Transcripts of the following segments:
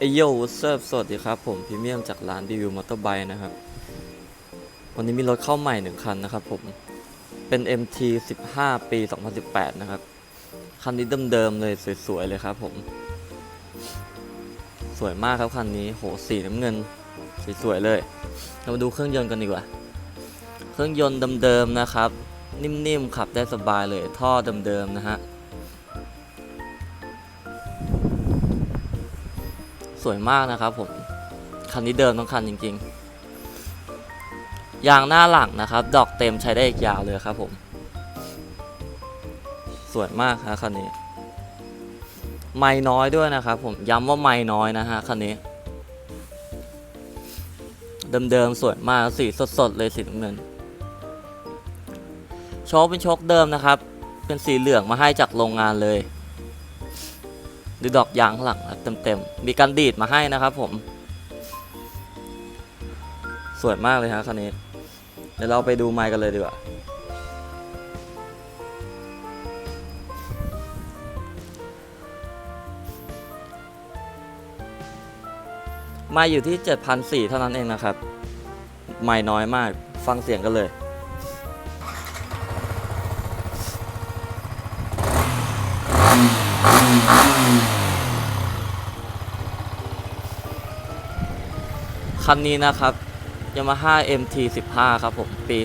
เอโยเซิร์ฟสวัสดีครับผมพรีเมียมจากร้านรีวิวมอเตอร์ไบค์นะครับ วันนี้มีรถเข้าใหม่หนึ่งคันนะครับผม เป็น MT 15 ปี 2018 นะครับ คันนี้เดิมๆเลยสวยๆเลยครับผม สวยมากครับคันนี้โหสีน้ำเงิน สวยๆเลย เรามาดูเครื่องยนต์กันดีกว่า เครื่องยนต์เดิมๆนะครับ นิ่มๆขับได้สบายเลยท่อเดิมๆนะฮะ วยมากนะครับผม คันนี้เดิมทั้งคันจริง ๆ ยางหน้าหลังนะครับ ดอกเต็มใช้ได้อีกยาวเลยครับผม สวยมากครับคันนี้ ไม่น้อยด้วยนะครับผม ย้ำว่าไม่น้อยนะฮะคันนี้ เดิมๆสวยมากสีสดๆเลยสีน้ำเงิน โชคเป็นโชคเดิมนะครับ เป็นสีเหลืองมาให้จากโรงงานเลย ดูดอกยางข้างหลังครับเต็มๆ มีการดีดมาให้นะครับผม สวยมากเลยฮะคันนี้ เดี๋ยวเราไปดูไมค์กันเลยดีกว่า ไมค์อยู่ที่ 7,400 เท่านั้นเองนะครับ ไมค์น้อยมาก ฟังเสียงกันเลย คันนี้นะครับ Yamaha MT 15 ครับผม ปี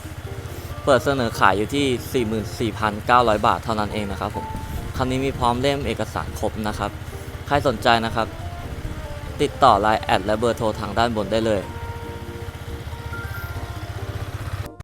2018 เปิดเสนอขายอยู่ที่ 44,900 บาทเท่านั้นเองนะครับผม คันนี้มีพร้อมเล่มเอกสารครบนะครับ ใครสนใจนะครับ ติดต่อไลน์แอดและเบอร์โทรทางด้านบนได้เลย